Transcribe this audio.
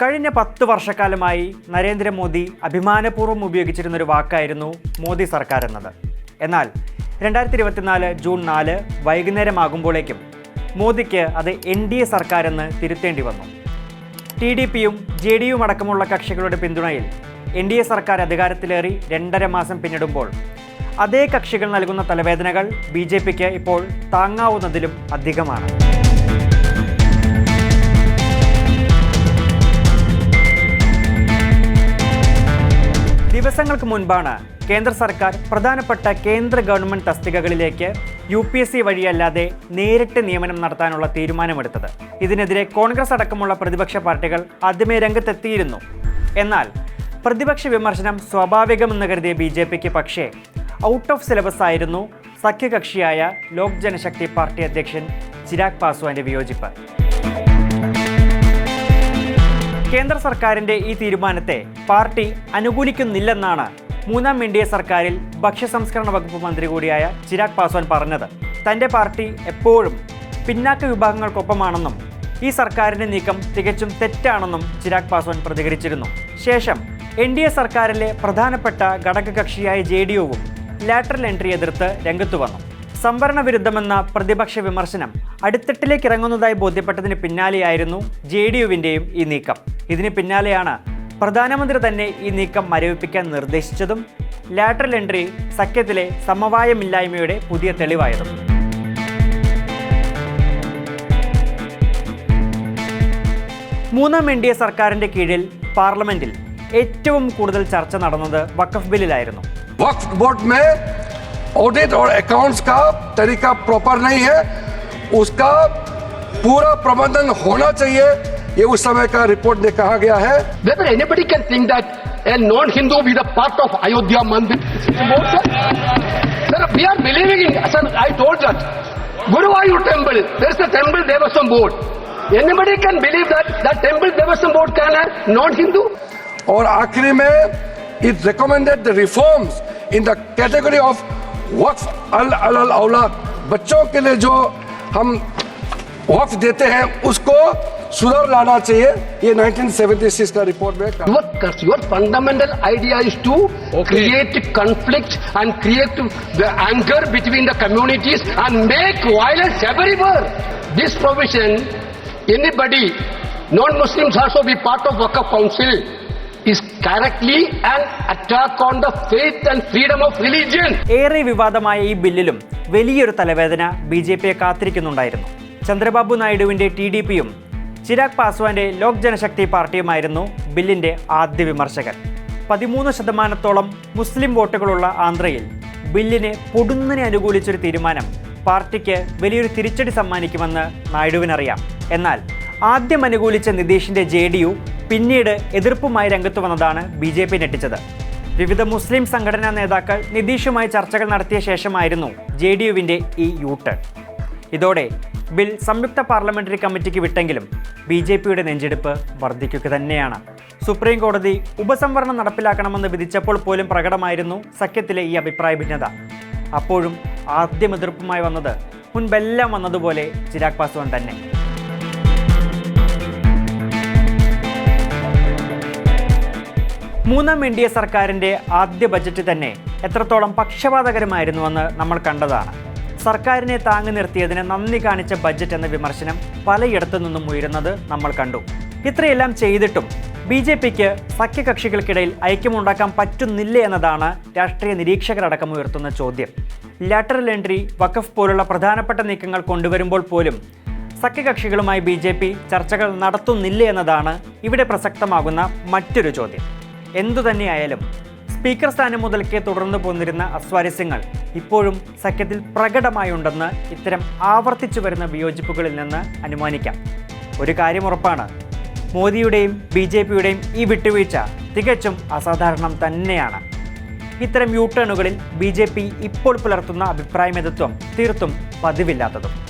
കഴിഞ്ഞ പത്ത് വർഷക്കാലമായി നരേന്ദ്രമോദി അഭിമാനപൂർവം ഉപയോഗിച്ചിരുന്ന ഒരു വാക്കായിരുന്നു മോദി സർക്കാർ എന്നത്. എന്നാൽ രണ്ടായിരത്തി ഇരുപത്തിനാല് ജൂൺ നാല് വൈകുന്നേരമാകുമ്പോഴേക്കും മോദിക്ക് അത് എൻ ഡി എ സർക്കാരെന്ന് തിരുത്തേണ്ടി വന്നു. ടി ഡി പിയും ജെ ഡി യുവും അടക്കമുള്ള കക്ഷികളുടെ പിന്തുണയിൽ എൻ ഡി എ സർക്കാർ അധികാരത്തിലേറി രണ്ടര മാസം പിന്നിടുമ്പോൾ അതേ കക്ഷികൾ നൽകുന്ന തലവേദനകൾ ബി ജെ പിക്ക് ഇപ്പോൾ താങ്ങാവുന്നതിലും അധികമാണ്. ദിവസങ്ങൾക്ക് മുൻപാണ് കേന്ദ്ര സർക്കാർ പ്രധാനപ്പെട്ട കേന്ദ്ര ഗവൺമെന്റ് തസ്തികകളിലേക്ക് യു പി എസ് സി വഴിയല്ലാതെ നേരിട്ട് നിയമനം നടത്താനുള്ള തീരുമാനമെടുത്തത്. ഇതിനെതിരെ കോൺഗ്രസ് അടക്കമുള്ള പ്രതിപക്ഷ പാർട്ടികൾ ആദ്യമേ രംഗത്തെത്തിയിരുന്നു. എന്നാൽ പ്രതിപക്ഷ വിമർശനം സ്വാഭാവികമെന്ന് കരുതിയ ബി ജെ പിക്ക് പക്ഷേ ഔട്ട് ഓഫ് സിലബസ് ആയിരുന്നു സഖ്യകക്ഷിയായ ലോക് ജനശക്തി പാർട്ടി അധ്യക്ഷൻ ചിരാഗ് പാസ്വാന്റെ വിയോജിപ്പ്. കേന്ദ്ര സർക്കാരിന്റെ ഈ തീരുമാനത്തെ പാർട്ടി അനുകൂലിക്കുന്നില്ലെന്നാണ് മൂന്നാം എൻ ഡി എ സർക്കാരിൽ ഭക്ഷ്യസംസ്കരണ വകുപ്പ് മന്ത്രി കൂടിയായ ചിരാഗ് പാസ്വാൻ പറഞ്ഞത്. തന്റെ പാർട്ടി എപ്പോഴും പിന്നാക്ക വിഭാഗങ്ങൾക്കൊപ്പമാണെന്നും ഈ സർക്കാരിന്റെ നീക്കം തികച്ചും തെറ്റാണെന്നും ചിരാഗ് പാസ്വാൻ പ്രതികരിച്ചിരുന്നു. ശേഷം എൻ ഡി എ സർക്കാരിലെ പ്രധാനപ്പെട്ട ഘടകകക്ഷിയായ ജെ ഡി യുവും ലാറ്ററൽ എൻട്രി എതിർത്ത് രംഗത്തു വന്നു. സംവരണ വിരുദ്ധമെന്ന പ്രതിപക്ഷ വിമർശനം അടിത്തട്ടിലേക്ക് ഇറങ്ങുന്നതായി ബോധ്യപ്പെട്ടതിന് പിന്നാലെയായിരുന്നു ജെ ഡി യുവിന്റെയും ഈ നീക്കം. ഇതിന് പിന്നാലെയാണ് പ്രധാനമന്ത്രി തന്നെ ഈ നീക്കം മരവിപ്പിക്കാൻ നിർദ്ദേശിച്ചതും ലാറ്ററൽ എൻട്രി സഖ്യത്തിലെ സമവായമില്ലായ്മയുടെ പുതിയ തെളിവായതും മൂന്നാം എൻ ഡി എ സർക്കാരിന്റെ കീഴിൽ പാർലമെന്റിൽ ഏറ്റവും കൂടുതൽ ചർച്ച നടന്നത് വഖഫ് ബില്ലിലായിരുന്നു वक्फ बोर्ड में ऑडिट और अकाउंट्स का तरीका प्रॉपर नहीं है उसका पूरा प्रबंधन होना चाहिए ये उस समय का रिपोर्ट में कहा गया है। Part of Ayodhya board anybody can Hindu और आखिरी में it recommended the in category of Waqf अल अल औलाद बच्चों के लिए जो हम वक्फ देते हैं उसको सुधार लाना चाहिए ये 1976 का रिपोर्ट में कहा Your, your fundamental idea is to create conflict and create the anger between the communities and make violence everywhere. This provision, anybody, non-Muslims also be part of Waqf Council, is directly an attack on the faith and freedom of religion. ഏറെ വിവാദമായ ഈ ബില്ലിലും വലിയൊരു തലവേദന B J പിയെ കാത്തിരിക്കുന്നുണ്ടായിരുന്നു ചന്ദ്രബാബു നായിഡുവിന്റെ T D പിയും ചിരാഗ് പാസ്വാന്റെ ലോക് ജനശക്തി പാർട്ടിയുമായിരുന്നു ബില്ലിന്റെ ആദ്യ വിമർശകൻ. പതിമൂന്ന് ശതമാനത്തോളം മുസ്ലിം വോട്ടുകളുള്ള ആന്ധ്രയിൽ ബില്ലിനെ പൊടുന്നനെ അനുകൂലിച്ചൊരു തീരുമാനം പാർട്ടിക്ക് വലിയൊരു തിരിച്ചടി സമ്മാനിക്കുമെന്ന് നായിഡുവിനറിയാം. എന്നാൽ ആദ്യം അനുകൂലിച്ച നിതീഷിന്റെ ജെ ഡി യു പിന്നീട് എതിർപ്പുമായി രംഗത്ത് വന്നതാണ് ബി ജെ പി ഞെട്ടിച്ചത്. വിവിധ മുസ്ലിം സംഘടനാ നേതാക്കൾ നിതീഷുമായി ചർച്ചകൾ നടത്തിയ ശേഷമായിരുന്നു ജെ ഡി യുവിന്റെ ഈ യൂട്ടേൺ ഇതോടെ ബിൽ സംയുക്ത പാർലമെന്ററി കമ്മിറ്റിക്ക് വിട്ടെങ്കിലും ബി ജെ പിയുടെ നെഞ്ചെടുപ്പ് വർദ്ധിക്കുക തന്നെയാണ്. സുപ്രീം കോടതി ഉപസംവരണം നടപ്പിലാക്കണമെന്ന് വിധിച്ചപ്പോൾ പോലും പ്രകടമായിരുന്നു സഖ്യത്തിലെ ഈ അഭിപ്രായ ഭിന്നത. അപ്പോഴും ആദ്യം എതിർപ്പുമായി വന്നത് മുൻപെല്ലാം വന്നതുപോലെ ചിരാഗ് പാസ്വാൻ തന്നെ. മൂന്നാം എൻ ഡി എ സർക്കാരിന്റെ ആദ്യ ബജറ്റ് തന്നെ എത്രത്തോളം പക്ഷപാതകരമായിരുന്നുവെന്ന് നമ്മൾ കണ്ടതാണ്. സർക്കാരിനെ താങ്ങി നിർത്തിയതിന് നന്ദി കാണിച്ച ബജറ്റ് എന്ന വിമർശനം പലയിടത്തു നിന്നും ഉയരുന്നത് നമ്മൾ കണ്ടു. ഇത്രയെല്ലാം ചെയ്തിട്ടും ബി ജെ പിക്ക് സഖ്യകക്ഷികൾക്കിടയിൽ ഐക്യമുണ്ടാക്കാൻ പറ്റുന്നില്ല എന്നതാണ് രാഷ്ട്രീയ നിരീക്ഷകരടക്കം ഉയർത്തുന്ന ചോദ്യം. ലാറ്ററൽ എൻട്രി വഖഫ് പോലുള്ള പ്രധാനപ്പെട്ട നീക്കങ്ങൾ കൊണ്ടുവരുമ്പോൾ പോലും സഖ്യകക്ഷികളുമായി ബി ജെ പി ചർച്ചകൾ നടത്തുന്നില്ല എന്നതാണ് ഇവിടെ പ്രസക്തമാകുന്ന മറ്റൊരു ചോദ്യം. എന്തു തന്നെയായാലും സ്പീക്കർ സ്ഥാനം മുതൽക്കേ തുടർന്നു പോന്നിരുന്ന അസ്വാരസ്യങ്ങൾ ഇപ്പോഴും സഖ്യത്തിൽ പ്രകടമായുണ്ടെന്ന് ഇത്തരം ആവർത്തിച്ചു വരുന്ന വിയോജിപ്പുകളിൽ നിന്ന് അനുമാനിക്കാം. ഒരു കാര്യം ഉറപ്പാണ്. മോദിയുടെയും ബി ജെ പിയുടെയും ഈ വിട്ടുവീഴ്ച തികച്ചും അസാധാരണം തന്നെയാണ്. ഇത്തരം യൂട്ടേണുകളിൽ ബി ജെ പി ഇപ്പോൾ പുലർത്തുന്ന അഭിപ്രായമേതത്വം തീർത്തും പതിവില്ലാത്തതും.